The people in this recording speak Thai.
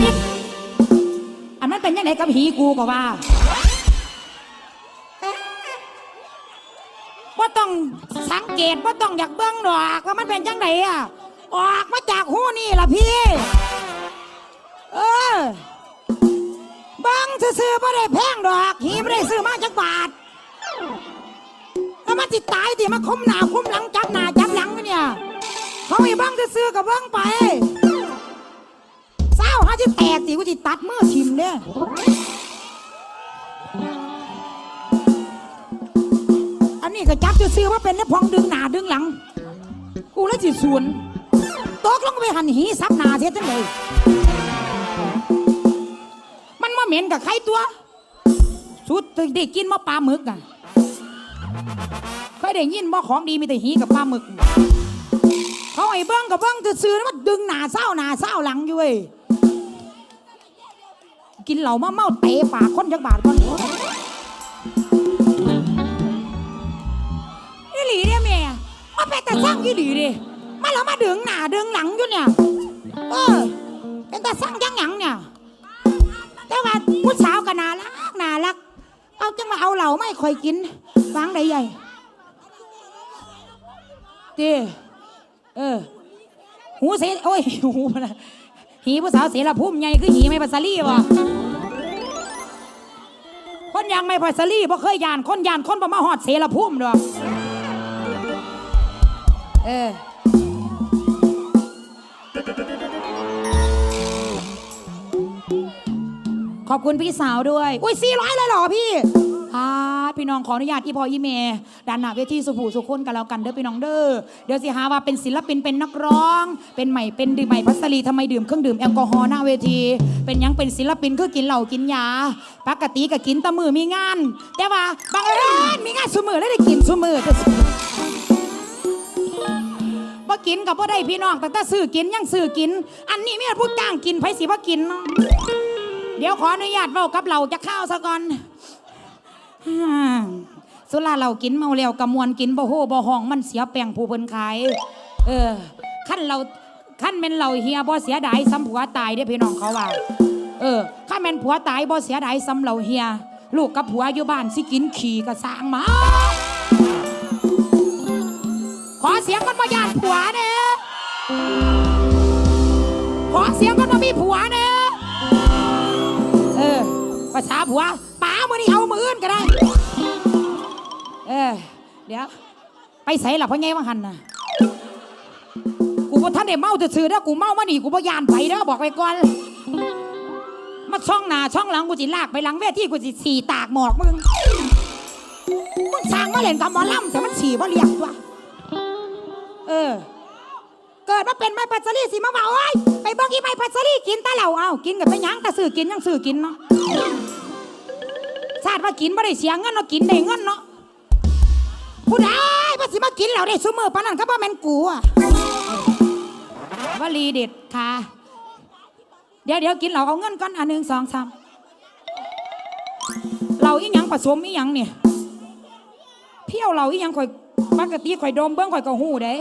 พิษอันนั้นเป็นยังไงกับหีกูก็ว่าว่าต้องสังเกตว่าต้องอยากเบิ้งดอกว่ามันเป็นจังไดอะ ออกมาจากหูนี่ล่ะพี่ เออเบิ้งซื้อๆไม่ได้แพงดอกหีไม่ได้ซื้อมาจากบาทแล้วมันจิตตายดิมาคุ้มหน้าคุ้มหลังจับหน้าจับหลังเนี่ย เขาให้เบ้างจะซื้อกับเบ้างไป เศร้าฮะจะแตกสิกูจะตัดมือทิมเนี่ยอันนี้ก็จับจะซื้อว่าเป็นเนี่ยพองดึงหนาดึงหลัง กูแล้วจิสวนตกลงไปหันหีซับหนาเสียจังเลย มันมาเหม็นกับใครตัว สุดได้กินมาปลาหมึกอะเคยได้ยินบ่ของดีมีแต่หีกับปลาหมึก เขาไอ้เบิ้งกับเบิ้งจะซื้อแล้วมันดึงหนาเศร้าหนาเศร้าหลังอยู่เว้ย กินเหล่ามาเมาเตะปากคนจักบาทก่อนยี่หลีเนี่ยแม่มาเป็นแต่สร้างยี่หลีดิมาแล้วมาดึงหน้าดึงหลังอยู่เนี่ยเออเป็นแต่สร้างยังหยังเนี่ยแต่ว่าผู้สาวก็น่ารักน่ารัก เอาจังมาเอาเหล่าไม่ค่อยกินวางได้ใหญ่ตีเออ หูเสโอ้ยหูพนะหีผู้สาวเสียรภูมิใหญ่คือหีไม่ปัสสาลีวะ คนยังไม่พอสลีบ่เคยยานคนยานคนบ่มาหอดเสรภูมิดอกเออขอบคุณพี่สาวด้วย อุ้ยสี่ร้อยเลยเหรอพี่ พี่น้องขออนุญาตอีพออีเมดันหน้าเวทีสุผูสุคนกันแล้วกันเด้อพี่น้องเด้อเดี๋ยวสิหาว่าเป็นศิลปินเป็นนักร้อง เป็นใหม่เป็นดื่มใหม่พัสลีทำไมดื่มเครื่องดื่มแอลกอฮอล์หน้าเวที เป็นยังเป็นศิลปินคือกินเหล้ากินยาปกติก็กินตะมือมีงาน แต่ว่าบางเอิญมีงานสมือแล้วได้กินสมือแต่สุบ่กินกับบ่ได้พี่น้องแต่ถ้าซื้อกินยังซื้อกิน อันนี้ไมีแต่ผู้จ้างกินไผสิบ่กินเนาะเดี๋ยวขออนุญาตเว้ากับเราจะข้าวซะก่อน สุราเรากินเมาแล้วกะมวนกินบ่โหบ่ห้องมันเสียแปลงผู้เพิ่นขาย เออขั้นเราขั้นแม่นเราเฮียบ่เสียดายซ้ำผัวตายเด้พี่น้องเขาว่า เออขั้นแม่นผัวตายบ่เสียดายซ้ำเราเฮียลูกกับผัวอยู่บ้านสิกินขี่กะสางมา ขอเสียงกันมาญาติผัวเด้อขอเสียงกันมามีผัวเด้อเออภาษาผัว อื่นก็ได้ เออเดี๋ยว ไปใส่หลับพ่อไงว่าหันน่ะกูบ่ท่านได้เมาจะซื้อๆเด้อกูเมามานี่กูบ่ยานไปเด้อบอกไปก่อน มาช่องหน้าช่องหลังกูจิลากไปหลังเวทีกูจิสีตากหมอกมึง มึงสั่งมาเล่นกับหมอลำแต่มันฉี่บ่เรียกตัวเออ เกิดมาเป็นไม้ปัสลีสิมาเบาเอ้ยไปเบิ่งอีไม้ปัสลีกินตาเหล่าเอากินกับไปหยังต่ซื้อกินยังซื้อกินเนาะาติว่ากินไม่ได้เสียเงินเนาะกินได้เงินเนาะผู้ใดมาสิมากินเหล่าได้ซุมือปานนั้นก็บ่แม่นกูอะวลีเด็ดค่ะ เดี๋ยวเดี๋ยวกินเหล่าเอาเงินก่อนอันหนึ่งสองสามเหล่าอีหยังผสมอีหยังเนี่ยเพี้ยวเหล่าอีหยังข่อยปกติข่อยดมเบิ้งข่อยก็หูเด้